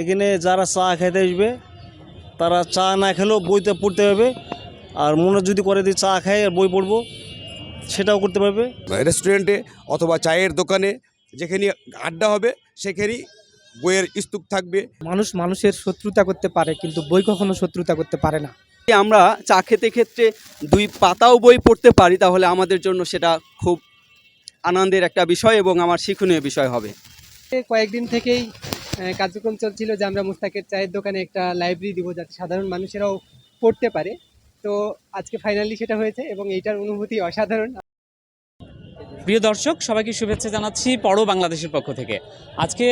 এখানে যারা চা খেতে আসবে তারা চা না খেলেও বইতে পড়তে হবে আর মনে যদি করে দিয়ে চা খাই আর বই পড়ব সেটাও করতে পারবে। রেস্টুরেন্টে অথবা চায়ের দোকানে যেখানে আড্ডা হবে সেখানেই বইয়ের স্তূপ থাকবে। মানুষ মানুষের শত্রুতা করতে পারে কিন্তু বই কখনো শত্রুতা করতে পারে না। আমরা চা খেতে ক্ষেত্রে দুই পাতাও বই পড়তে পারি তাহলে আমাদের জন্য সেটা খুব আনন্দের একটা বিষয় এবং আমার শিক্ষণীয় বিষয় হবে। কয়েকদিন থেকেই কার্যক্রম চলছিল যে আমরা মুস্তাকের চায়ের দোকানে একটা লাইব্রেরি দিব যাতে সাধারণ মানুষেরাও পড়তে পারে। তো আজকে ফাইনালি সেটা হয়েছে এবং এইটার অনুভূতি অসাধারণ। প্রিয় দর্শক, সবাইকে শুভেচ্ছা জানাচ্ছি পড়ো বাংলাদেশের পক্ষ থেকে। আজকে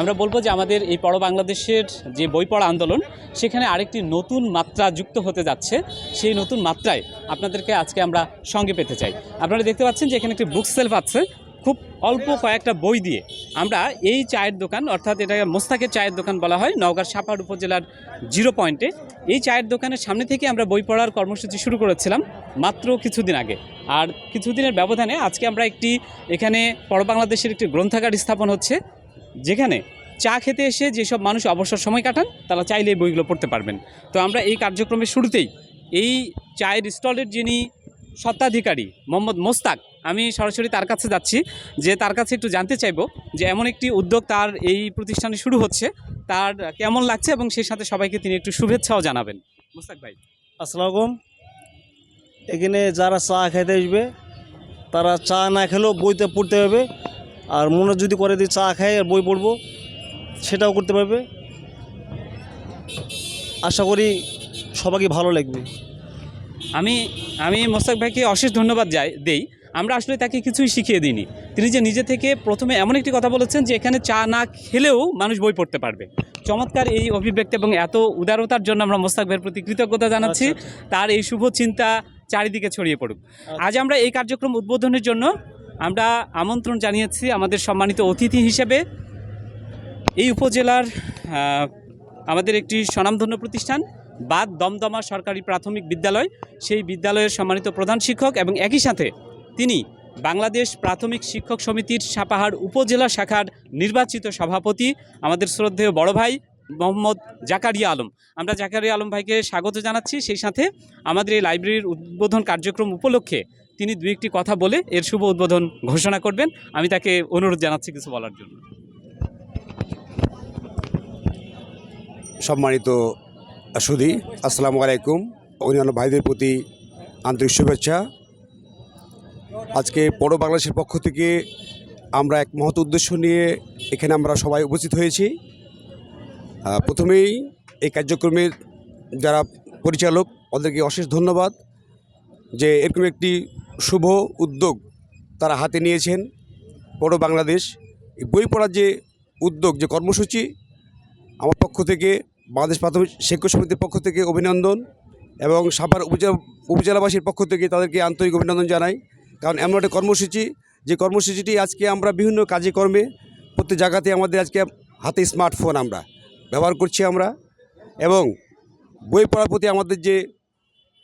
আমরা বলব যে আমাদের এই পড়ো বাংলাদেশের যে বই পড়া আন্দোলন, সেখানে আরেকটি নতুন মাত্রা যুক্ত হতে যাচ্ছে। সেই নতুন মাত্রায় আপনাদেরকে আজকে আমরা সঙ্গে পেতে চাই। আপনারা দেখতে পাচ্ছেন যে এখানে একটি বুক সেলফ আছে। খুব অল্প কয়েকটা বই দিয়ে আমরা এই চায়ের দোকান, অর্থাৎ এটাকে মোস্তাকের চায়ের দোকান বলা হয় নওগাঁ সাপাড় উপজেলার জিরো পয়েন্টে। এই চায়ের দোকানের সামনে থেকে আমরা বই পড়ার কর্মসূচি শুরু করেছিলাম মাত্র কিছুদিন আগে। আর কিছুদিনের ব্যবধানে আজকে আমরা একটি এখানে পর বাংলাদেশের একটি গ্রন্থাগার স্থাপন হচ্ছে, যেখানে চা খেতে এসে যেসব মানুষ অবসর সময় কাটান, তারা চাইলে এই বইগুলো পড়তে পারবেন। তো আমরা এই কার্যক্রমের শুরুতেই এই চায়ের স্টলের যিনি স্বত্বাধিকারী, মোহাম্মদ মোস্তাক। আমি সরাসরি তার কাছে যাচ্ছি, যে তার কাছে একটু জানতে চাইব যে এমন একটি উদ্যোগ তার এই প্রতিষ্ঠানে শুরু হচ্ছে, তার কেমন লাগছে এবং সেই সাথে সবাইকে তিনি একটু শুভেচ্ছাও জানাবেন। মোস্তাক ভাই। আসসালামু এখানে যারা চা খেতে আসবে, তারা চা না খেলেও বইতে পড়তে হবে, আর মনে যদি করে দিয়ে চা খাই আর বই পড়ব, সেটাও করতে পারবে। আশা করি সবাইকে ভালো লাগবে। আমি আমি মোস্তাক ভাইকে অশেষ ধন্যবাদ যাই দেই। আমরা আসলে তাকে কিছুই শিখিয়ে দিইনি। তিনি যে নিজে থেকে প্রথমে এমন একটি কথা বলেছেন যে এখানে চা না খেলেও মানুষ বই পড়তে পারবে। চমৎকার এই অভিব্যক্তি এবং এত উদারতার জন্য আমরা মোস্তাক ভাইয়ের প্রতি কৃতজ্ঞতা জানাচ্ছি। আচ্ছা, তার এই শুভ চিন্তা চারিদিকে ছড়িয়ে পড়ুক। আজ আমরা এই কার্যক্রম উদ্বোধনের জন্য আমরা আমন্ত্রণ জানিয়েছি আমাদের সম্মানিত অতিথি হিসেবে। এই উপজেলার আমাদের একটি স্বনামধন্য প্রতিষ্ঠান বাদ দমদমা সরকারি প্রাথমিক বিদ্যালয়, সেই বিদ্যালয়ের সম্মানিত প্রধান শিক্ষক এবং একই সাথে তিনি বাংলাদেশ প্রাথমিক শিক্ষক সমিতির সাপাহার উপজেলা শাখার নির্বাচিত সভাপতি, আমাদের শ্রদ্ধেয় বড় ভাই মোহাম্মদ জাকারিয়া আলম। আমরা জাকারিয়া আলম ভাইকে স্বাগত জানাচ্ছি। সেই সাথে আমাদের এই লাইব্রেরির উদ্বোধন কার্যক্রম উপলক্ষে তিনি দু একটি কথা বলে এর শুভ উদ্বোধন ঘোষণা করবেন। আমি তাকে অনুরোধ জানাচ্ছি কিছু বলার জন্য। সম্মানিত সুধী আসসালামু আলাইকুম। অন্যান্য ভাইদের প্রতি আন্তরিক শুভেচ্ছা। আজকে বড় বাংলাদেশের পক্ষ থেকে আমরা এক মহৎ উদ্দেশ্য নিয়ে এখানে আমরা সবাই উপস্থিত হয়েছি। প্রথমেই এই কার্যক্রমের যারা পরিচালক, ওদেরকে অশেষ ধন্যবাদ যে এরকম একটি শুভ উদ্যোগ তারা হাতে নিয়েছেন। বড় বাংলাদেশ বই পড়ার যে উদ্যোগ, যে কর্মসূচি, আমার পক্ষ থেকে বাংলাদেশ প্রাথমিক শিক্ষক সমিতির পক্ষ থেকে অভিনন্দন এবং সাভার উপজেলা উপজেলাবাসীর পক্ষ থেকে তাদেরকে আন্তরিক অভিনন্দন জানাই। কারণ এমন একটা কর্মসূচি, যে কর্মসূচিটি আজকে আমরা বিভিন্ন কাজে কর্মে প্রত্যেক জায়গাতে আমাদের আজকে হাতে স্মার্টফোন আমরা ব্যবহার করছি আমরা এবং বই পড়ার প্রতি আমাদের যে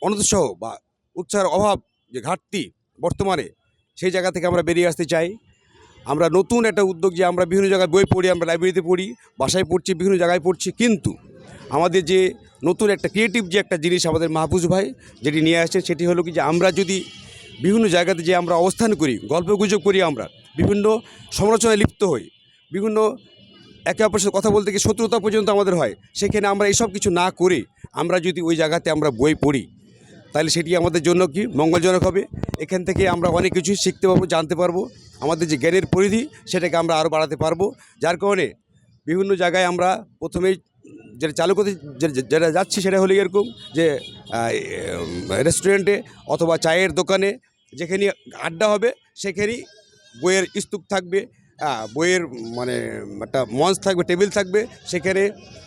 অনুৎসাহ বা উৎসাহের অভাব, যে ঘাটতি বর্তমানে সেই জায়গা থেকে আমরা বেরিয়ে আসতে চাই। আমরা নতুন একটা উদ্যোগ যে আমরা বিভিন্ন জায়গায় বই পড়ি, আমরা লাইব্রেরিতে পড়ি, বাসায় পড়ছি, বিভিন্ন জায়গায় পড়ছি, কিন্তু আমাদের যে নতুন একটা ক্রিয়েটিভ যে একটা জিনিস আমাদের মাহফুজ ভাই যেটি নিয়ে আসছে সেটি হলো কি যে আমরা যদি বিভিন্ন জায়গাতে যে আমরা অবস্থান করি, গল্প গুজব করি আমরা, বিভিন্ন সমালোচনায় লিপ্ত হই, বিভিন্ন একে অপরের সাথে কথা বলতে গিয়ে শত্রুতা পর্যন্ত আমাদের হয়, সেখানে আমরা এইসব কিছু না করে আমরা যদি ওই জায়গাতে আমরা বই পড়ি, তাহলে সেটি আমাদের জন্য কি মঙ্গলজনক হবে? এখান থেকে আমরা অনেক কিছু শিখতে পারব, জানতে পারব, আমাদের যে জ্ঞানের পরিধি সেটাকে আমরা আরও বাড়াতে পারব, যার কারণে বিভিন্ন জায়গায় আমরা প্রথমেই যেটা চালু করতে যেটা যাচ্ছি সেটা হলো এরকম যে রেস্টুরেন্টে অথবা চায়ের দোকানে যেখানে আড্ডা হবে সেখানেই বইয়ের স্তূপ থাকবে বইয়ের মানে একটা মঞ্চ থাকবে টেবিল থাকবে সেখানে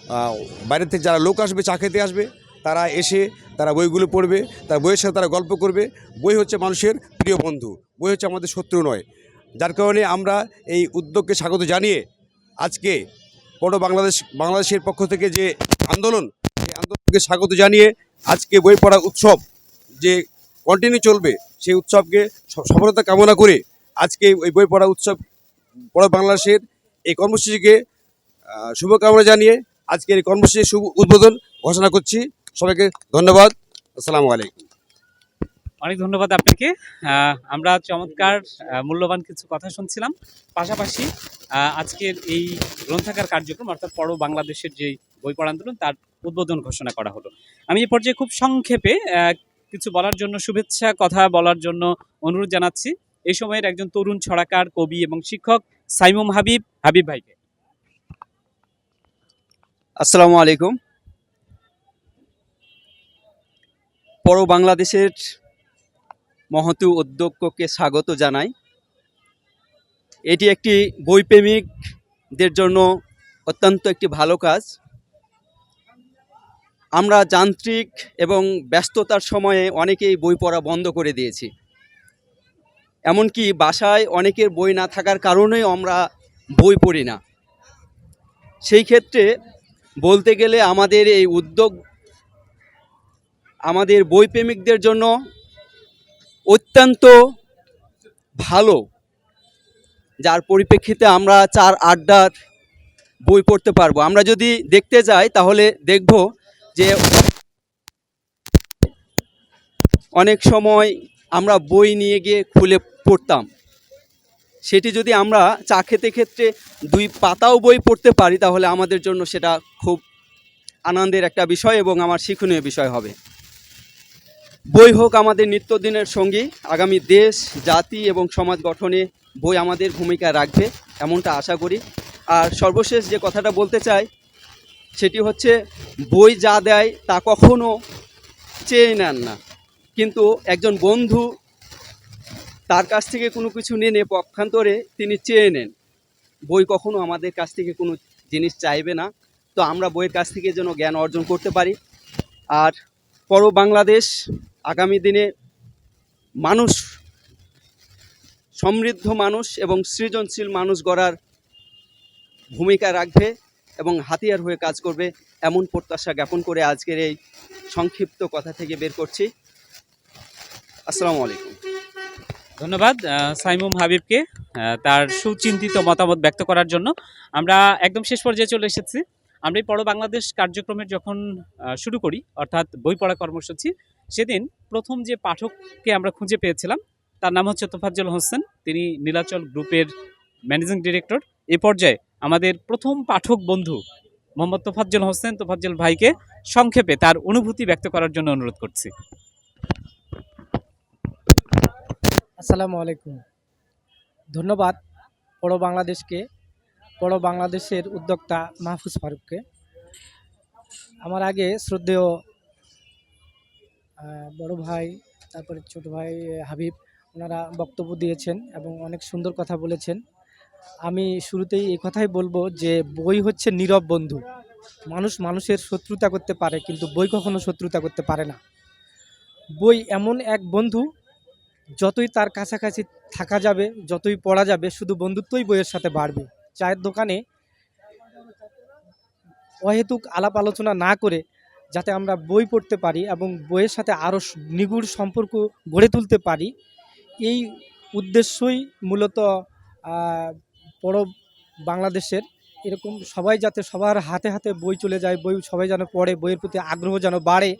আহ, বাইরে থেকে যারা লোক আসবে চা খেতে আসবে তারা এসে তারা বইগুলো পড়বে তার বইয়ের সাথে তারা গল্প করবে। বই হচ্ছে মানুষের প্রিয় বন্ধু বই হচ্ছে আমাদের শত্রু নয়। যার কারণে আমরা এই উদ্যোগকে স্বাগত জানিয়ে আজকে বড় বাংলাদেশ, বাংলাদেশের পক্ষ থেকে যে আন্দোলন, সেই আন্দোলনকে স্বাগত জানিয়ে আজকে বই পড়া উৎসব যে কন্টিনিউ চলবে, সেই উৎসবকে সফলতা কামনা করে আজকে ওই বই পড়া উৎসব বড় বাংলাদেশের এই কর্মসূচিকে শুভকামনা জানিয়ে আজকের এই কর্মসূচির শুভ উদ্বোধন ঘোষণা করছি। সবাইকে ধন্যবাদ। আসসালামু আলাইকুম। অনেক ধন্যবাদ আপনাকে। আমরা চমৎকার মূল্যবান কিছু কথা শুনছিলাম। পাশাপাশি আজকের এই গ্রন্থাগার কার্যক্রম, অর্থাৎ পড়ো বাংলাদেশের যে বই পড়া আন্দোলন, তার উদ্বোধন ঘোষণা করা হলো। আমি এই পর্যায়ে খুব সংক্ষেপে কিছু বলার জন্য শুভেচ্ছা, কথা বলার জন্য অনুরোধ জানাচ্ছি। এই সময়ের একজন তরুণ ছড়াকার, কবি এবং শিক্ষক সাইমুম হাবিব হাবিব ভাইকে। আসসালামু আলাইকুম। পরো বাংলাদেশের মহতু উদ্যোগকে স্বাগত জানাই। এটি একটি বইপ্রেমিকদের জন্য অত্যন্ত একটি ভালো কাজ। আমরা যান্ত্রিক এবং ব্যস্ততার সময়ে অনেকেই বই পড়া বন্ধ করে দিয়েছি। এমনকি বাসায় অনেকের বই না থাকার কারণেই আমরা বই পড়ি না। সেই ক্ষেত্রে বলতে গেলে আমাদের এই উদ্যোগ, আমাদের বইপ্রেমিকদের জন্য অত্যন্ত ভালো। যার পরিপ্রেক্ষিতে আমরা চার আড্ডার বই পড়তে পারব। আমরা যদি দেখতে যাই, তাহলে দেখব যে অনেক সময় আমরা বই নিয়ে গিয়ে খুলে পড়তাম। সেটি যদি আমরা চা খেতে ক্ষেত্রে দুই পাতাও বই পড়তে পারি, তাহলে আমাদের জন্য সেটা খুব আনন্দের একটা বিষয় এবং আমার শিক্ষণীয় বিষয় হবে। বই হোক আমাদের নিত্যদিনের সঙ্গী, আগামী দেশ, জাতি এবং সমাজ গঠনে বই আমাদের ভূমিকা রাখবে, এমনটা আশা করি। আর সর্বশেষ যে কথাটা বলতে চাই, সেটি হচ্ছে, বই যা দেয় তা কখনো চেয়ে নেন না। কিন্তু একজন বন্ধু তার কাছ থেকে কোনো কিছু নেনে পক্ষান্তরে তিনি চেয়ে নেন। বই কখনো আমাদের কাছ থেকে কোনো জিনিস চাইবে না। তো আমরা বইয়ের কাছ থেকে যেন জ্ঞান অর্জন করতে পারি। আর পর বাংলাদেশ আগামী দিনে মানুষ, সমৃদ্ধ মানুষ এবং সৃজনশীল মানুষ গড়ার ভূমিকা রাখবে এবং হাতিয়ার হয়ে কাজ করবে এমন প্রত্যাশা জ্ঞাপন করে আজকের এই সংক্ষিপ্ত কথা থেকে বের করছি। আসসালামু আলাইকুম। ধন্যবাদ সাইমুম হাবিবকে তার সুচিন্তিত মতামত ব্যক্ত করার জন্য। আমরা একদম শেষ পর্যায়ে চলে এসেছি। আমরা এই পড়ো বাংলাদেশ কার্যক্রমের যখন শুরু করি, অর্থাৎ বই পড়া কর্মসূচি, সেদিন প্রথম যে পাঠককে আমরা খুঁজে পেয়েছিলাম, তার নাম হচ্ছে তোফাজ্জল হোসেন। তিনি নীলাচল গ্রুপের ম্যানেজিং ডিরেক্টর। এ পর্যায়ে আমাদের প্রথম পাঠক বন্ধু মোহাম্মদ তোফাজ্জল হোসেন, তোফাজ্জল ভাইকে সংক্ষেপে তার অনুভূতি ব্যক্ত করার জন্য অনুরোধ করছি। আসসালামু আলাইকুম। ধন্যবাদ পড়ো বাংলাদেশকে পড়ো বাংলাদেশের উদ্যোক্তা মাহফুজ ফারুককে। আমার আগে শ্রদ্ধেয় বড় ভাই, তারপরে ছোট ভাই হাবিব, ওনারা বক্তব্য দিয়েছেন এবং অনেক সুন্দর কথা বলেছেন। আমি শুরুতেই এই কথাই বলব যে, বই হচ্ছে নীরব বন্ধু। মানুষ মানুষের শত্রুতা করতে পারে, কিন্তু বই কখনো শত্রুতা করতে পারে না। বই এমন এক বন্ধু, যতই তার কাছাকাছি থাকা যাবে, যতই পড়া যাবে, শুধু বন্ধুত্বই বইয়ের সাথে বাড়বে। চায়ের দোকানে অহেতুক আলাপ আলোচনা না করে যাতে আমরা বই পড়তে পারি এবং বইয়ের সাথে আরও নিগুড় সম্পর্ক গড়ে তুলতে পারি। এই উদ্দেশ্যই মূলত বড় বাংলাদেশের এরকম সবাই যাতে সবার হাতে হাতে বই চলে যায়, বই সবাই যেন পড়ে, বইয়ের প্রতি আগ্রহ যেন বাড়ে।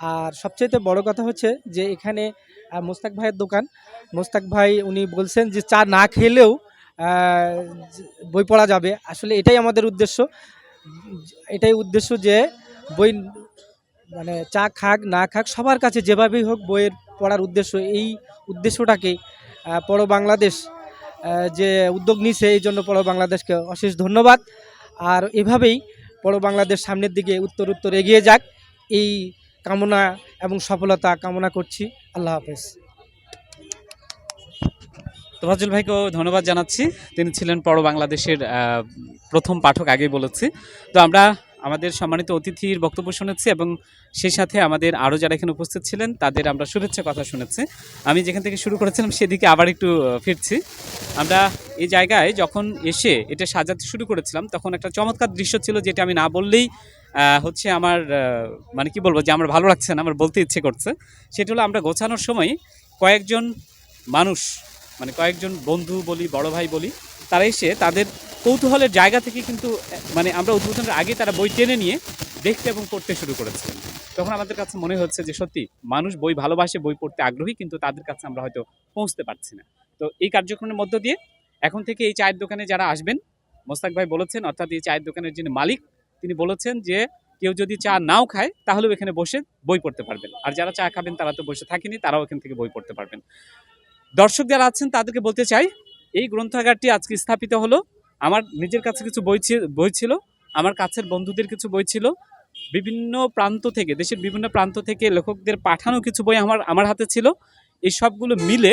আর সবচেয়ে বড় কথা হচ্ছে যে এখানে মোস্তাক ভাইয়ের দোকান। মোস্তাক ভাই উনি বলছেন যে চা না খেলেও বই পড়া যাবে। আসলে এটাই আমাদের উদ্দেশ্য। এটাই উদ্দেশ্য যে বই মানে চা খাক, না খাক, সবার কাছে যেভাবেই হোক বইয়ের পড়ার উদ্দেশ্য, এই উদ্দেশ্যটাকে পড়ো বাংলাদেশ যে উদ্যোগ নিছে এই জন্য পড়ো বাংলাদেশকে অশেষ ধন্যবাদ। আর এভাবেই পড়ো বাংলাদেশ সামনের দিকে উত্তর উত্তর এগিয়ে যাক। এই কামনা এবং সফলতা কামনা করছি। আল্লাহ হাফেজ। তোফাজুল ভাইকেও ধন্যবাদ জানাচ্ছি। তিনি ছিলেন পড়ো বাংলাদেশের প্রথম পাঠক আগেই বলেছি। তো আমরা আমাদের সম্মানিত অতিথির বক্তব্য শুনেছি এবং সেই সাথে আমাদের আরও যারা এখানে উপস্থিত ছিলেন, তাদের আমরা শুভেচ্ছা কথা শুনেছি। আমি যেখান থেকে শুরু করেছিলাম, সেদিকে আবার একটু ফিরছি। আমরা এই জায়গায় যখন এসে এটা সাজাতে শুরু করেছিলাম, তখন একটা চমৎকার দৃশ্য ছিল যেটা আমি না বললেই হচ্ছে আমার মানে কি বলব যে আমার ভালো লাগছে না, আমার বলতে ইচ্ছে করছে। সেটা হলো আমরা গোছানোর সময় কয়েকজন মানুষ মানে কয়েকজন বন্ধু বলি, বড় ভাই বলি, তারা এসে তাদের কৌতূহলের জায়গা থেকে কিন্তু মানে আমরা উদ্বোধনের আগে তারা বই টেনে নিয়ে দেখতে এবং পড়তে শুরু করেছিলেন। তখন আমাদের কাছে মনে হচ্ছে যে সত্যি মানুষ বই ভালোবাসে, বই পড়তে আগ্রহী, কিন্তু তাদের কাছে আমরা হয়তো পৌঁছতে পারছি না। তো এই কার্যক্রমের মধ্য দিয়ে এখন থেকে এই চায়ের দোকানে যারা আসবেন, মোস্তাক ভাই বলেছেন, অর্থাৎ এই চায়ের দোকানের যিনি মালিক, তিনি বলেছেন যে কেউ যদি চা নাও খায়, তাহলেও এখানে বসে বই পড়তে পারবেন। আর যারা চা খাবেন, তারা তো বসে থাকেনি, তারাও এখান থেকে বই পড়তে পারবেন। দর্শক যারা আছেন, তাদেরকে বলতে চাই, এই গ্রন্থাগারটি আজকে স্থাপিত হলো। আমার নিজের কাছে কিছু বই বই ছিল, আমার কাছের বন্ধুদের কিছু বই ছিল। বিভিন্ন প্রান্ত থেকে, দেশের বিভিন্ন প্রান্ত থেকে লেখকদের পাঠানো কিছু বই আমার আমার হাতে ছিল। এই সবগুলো মিলে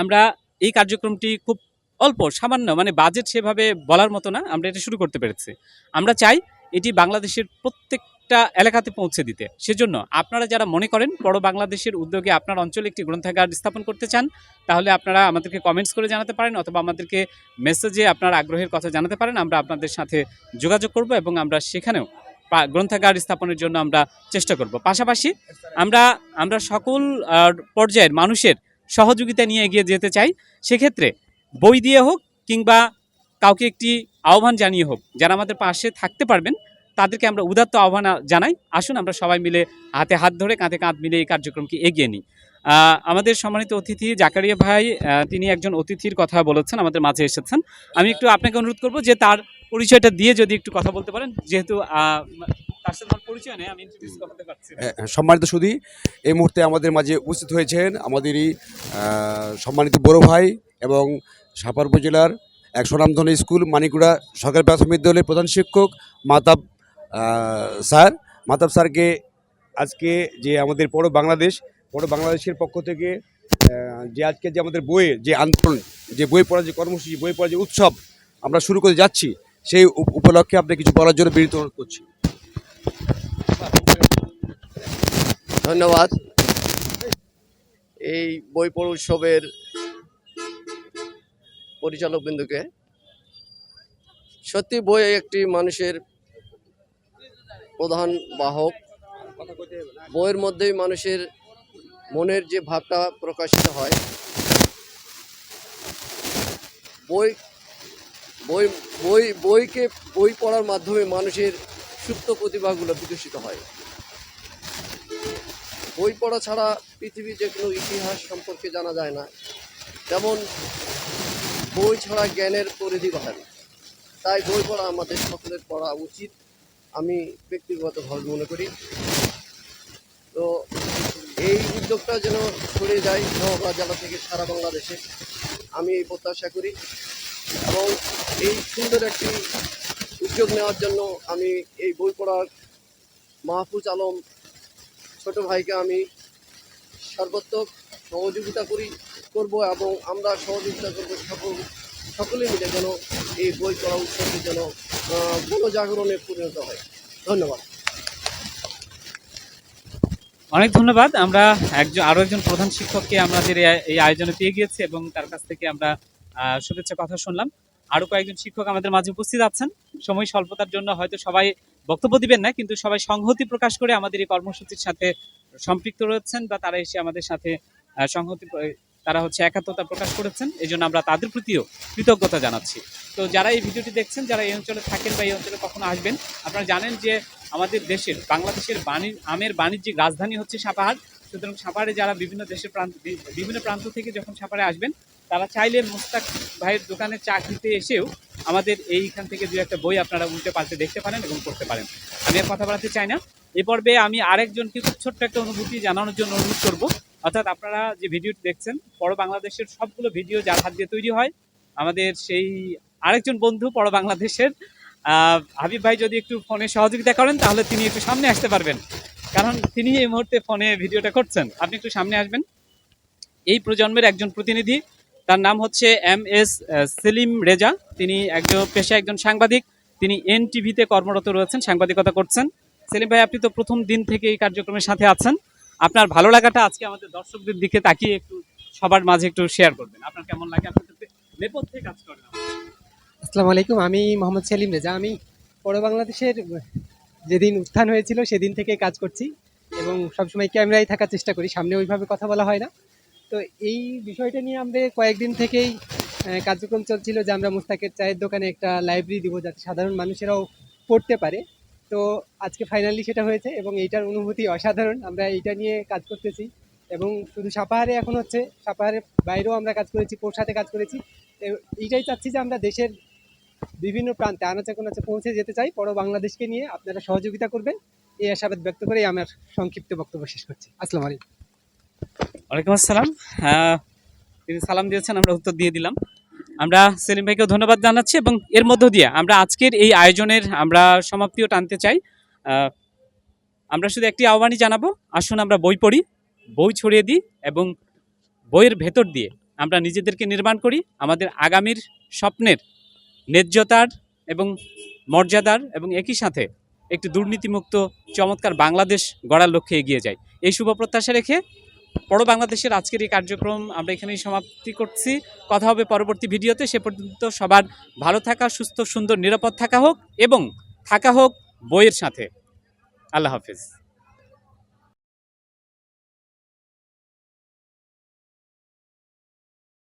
আমরা এই কার্যক্রমটি খুব অল্প, সামান্য মানে বাজেট সেভাবে বলার মতো না, আমরা এটা শুরু করতে পেরেছি। আমরা চাই এটি বাংলাদেশের প্রত্যেকটা এলাকাতে পৌঁছে দিতে। সেজন্য আপনারা যারা মনে করেন বড় বাংলাদেশের উদ্যোগে আপনার অঞ্চলে একটি গ্রন্থাগার স্থাপন করতে চান, তাহলে আপনারা আমাদেরকে কমেন্টস করে জানাতে পারেন অথবা আমাদেরকে মেসেজে আপনার আগ্রহের কথা জানাতে পারেন। আমরা আপনাদের সাথে যোগাযোগ করব এবং আমরা সেখানেও গ্রন্থাগার স্থাপনের জন্য আমরা চেষ্টা করব। পাশাপাশি আমরা আমরা সকল পর্যায়ের মানুষের সহযোগিতা নিয়ে এগিয়ে যেতে চাই। সেক্ষেত্রে বই দিয়ে হোক কিংবা কাউকে একটি আহ্বান জানিয়ে হোক, যারা আমাদের পাশে থাকতে পারবেন তাদেরকে আমরা উদাত্ত আহ্বান জানাই। আসুন আমরা সবাই মিলে হাতে হাত ধরে কাঁধে কাঁধ মিলে এই কার্যক্রমকে এগিয়ে নিই। আমাদের সম্মানিত অতিথি জাকারিয়া ভাই তিনি একজন অতিথির কথা বলেছেন আমাদের মাঝে এসেছেন। আমি একটু আপনাকে অনুরোধ করব যে তার পরিচয়টা দিয়ে যদি একটু কথা বলতে পারেন। যেহেতু তার পরিচয় নেই আমি পারছি হ্যাঁ, সম্মানিত সুধী এই মুহূর্তে আমাদের মাঝে উপস্থিত হয়েছেন আমাদেরই সম্মানিত বড় ভাই এবং সাপার উপজেলার এক স্বনামধন্য স্কুল মানিকুড়া সরকারি প্রাথমিক বিদ্যালয়ের প্রধান শিক্ষক মাতাব স্যার, মাতাব স্যারকে আজকে যে আমাদের বড় বাংলাদেশ, বড় বাংলাদেশের পক্ষ থেকে যে আজকে যে আমাদের বইয়ের যে আন্দোলন, যে বই পড়ার যে কর্মসূচি, বই পড়ার যে উৎসব আমরা শুরু করে যাচ্ছি, সেই উপ- উপলক্ষে আপনি কিছু বলার জন্য বিনীত অনুরোধ করছি। ধন্যবাদ। এই বই পড় উৎসবের পরিচালক বিন্দুকে সত্যি বই একটি মানুষের প্রধান বাহক। বইয়ের মধ্যেই মানুষের মনের যে ভাবটা প্রকাশিত হয়। বই বই বই, বইকে, বই পড়ার মাধ্যমে মানুষের সুপ্ত প্রতিভাগুলো বিকশিত হয়। বই পড়া ছাড়া পৃথিবীর যে কোনো ইতিহাস সম্পর্কে জানা যায় না। যেমন, বই ছাড়া জ্ঞানের পরিধি বাড়ে না। তাই বই পড়া আমাদের সকলের পড়া উচিত। আমি ব্যক্তিগতভাবে মনে করি। তো এই উদ্যোগটা যেন ছড়িয়ে যায় নওগাঁ জেলা থেকে সারা বাংলাদেশে, আমি এই প্রত্যাশা করি এবং এই সুন্দর একটি উদ্যোগ নেওয়ার জন্য আমি এই বই পড়ার মাহফুজ আলম ছোট ভাইকে আমি সর্বাত্মক সহযোগিতা করি, করব এবং আমরা সহযোগিতা করব সকল সকলে মিলে যেন এই বই পড়া উৎসবটি যেন গণজাগরণে পরিণত হয়। ধন্যবাদ। অনেক ধন্যবাদ। আমরা একজন, আরও একজন প্রধান শিক্ষককে আমাদের এই- আয়োজনে পেয়ে গিয়েছি এবং তার কাছ থেকে আমরা শুভেচ্ছা কথা শুনলাম। আরও কয়েকজন শিক্ষক আমাদের মাঝে উপস্থিত আছেন। সময় স্বল্পতার জন্য হয়তো সবাই বক্তব্য দিবেন না, কিন্তু সবাই সংহতি প্রকাশ করে আমাদের এই কর্মসূচির সাথে সম্পৃক্ত রয়েছেন বা তারা এসে আমাদের সাথে সংহতি তারা হচ্ছে একাত্মতা প্রকাশ করেছেন এই জন্য আমরা তাদের প্রতিও কৃতজ্ঞতা জানাচ্ছি। তো যারা এই ভিডিওটি দেখছেন, যারা এই অঞ্চলে থাকেন বা এই অঞ্চলে কখনো আসবেন, আপনারা জানেন যে আমাদের দেশের, বাংলাদেশের বাণী, আমের বাণিজ্যিক রাজধানী হচ্ছে সাপাহার। সুতরাং সাপাহারে যারা বিভিন্ন দেশের প্রান্ত, বিভিন্ন প্রান্ত থেকে যখন সাপাহারে আসবেন, তারা চাইলে মুস্তাক ভাইয়ের দোকানে চা খেতে এসেও আমাদের এইখান থেকে দু একটা বই আপনারা উল্টে পাল্টে দেখতে পারেন এবং পড়তে পারেন। আমি আর কথা বলাতে চাই না। এ পর্বে আমি আরেকজনকে খুব ছোট্ট একটা অনুভূতি জানানোর জন্য অনুরোধ করব। অর্থাৎ আপনারা যে ভিডিওটি দেখছেন, পর বাংলাদেশের সবগুলো ভিডিও যার হাত দিয়ে তৈরি হয়, আমাদের সেই আরেকজন বন্ধু পর বাংলাদেশের। হাবিব ভাই যদি একটু ফোনে সহযোগিতা করেন, তাহলে তিনি একটু সামনে আসতে পারবেন। কারণ তিনি এই মুহূর্তে ফোনে ভিডিওটা করছেন। আপনি একটু সামনে আসবেন। এই প্রজন্মের একজন প্রতিনিধি, তার নাম হচ্ছে এম এস সেলিম রেজা। তিনি একজন, পেশায় একজন সাংবাদিক। তিনি এন টিভিতে কর্মরত রয়েছেন, সাংবাদিকতা করছেন। সেলিম ভাই, আপনি তো প্রথম দিন থেকে এই কার্যক্রমের সাথে আছেন। আপনার ভালো লাগাটা আজকে আমাদের দর্শকদের দিকে তাকিয়ে একটু সবার মাঝে একটু শেয়ার করবেন। আপনার কেমন লাগে? আপনার নেপথ্যে কাজ করেন আসসালামু আলাইকুম, আমি মোহাম্মদ সেলিম রেজা। আমি বড় বাংলাদেশের যেদিন উত্থান হয়েছিল, সেদিন থেকে কাজ করছি এবং সবসময় ক্যামেরায় থাকার চেষ্টা করি, সামনে ওইভাবে কথা বলা হয় না। তো এই বিষয়টা নিয়ে আমরা কয়েকদিন থেকেই কার্যক্রম চলছিল যে আমরা মুস্তাকের চায়ের দোকানে একটা লাইব্রেরি দিব, যাতে সাধারণ মানুষেরাও পড়তে পারে। তো আজকে ফাইনালি সেটা হয়েছে এবং এইটার অনুভূতি অসাধারণ। আমরা এইটা নিয়ে কাজ করতেছি এবং শুধু সাপাহারে এখন হচ্ছে, সাপাহারের বাইরেও আমরা কাজ করেছি পোশাতে কাজ করেছি। এইটাই চাচ্ছি যে আমরা দেশের বিভিন্ন প্রান্তে, আনাচে কোনাচে পৌঁছে যেতে চাই বড় বাংলাদেশকে নিয়ে আপনারা সহযোগিতা করবেন। এই আশাবাদ ব্যক্ত করেই আমার সংক্ষিপ্ত বক্তব্য শেষ করছি। আসসালামু আলাইকুম। ওয়ালাইকুম আসসালাম। তিনি সালাম দিয়েছেন, আমরা উত্তর দিয়ে দিলাম। আমরা সেলিম ভাইকেও ধন্যবাদ জানাচ্ছি এবং এর মধ্য দিয়ে আমরা আজকের এই আয়োজনের আমরা সমাপ্তিও টানতে চাই। আমরা শুধু একটি আহ্বানই জানাব, আসুন আমরা বই পড়ি, বই ছড়িয়ে দিই এবং বইয়ের ভেতর দিয়ে আমরা নিজেদেরকে নির্মাণ করি। আমাদের আগামীর স্বপ্নের ন্যায্যতার এবং মর্যাদার এবং একই সাথে একটি দুর্নীতিমুক্ত, চমৎকার বাংলাদেশ গড়ার লক্ষ্যে এগিয়ে যায় এই শুভ প্রত্যাশা রেখে বড় বাংলাদেশের আজকের এই কার্যক্রম আমরা এখানেই সমাপ্তি করছি। কথা হবে পরবর্তী ভিডিওতে। সে পর্যন্ত সবার ভালো থাকা, সুস্থ, সুন্দর, নিরাপদ থাকা হোক এবং থাকা হোক বইয়ের সাথে। আল্লাহ হাফিজ।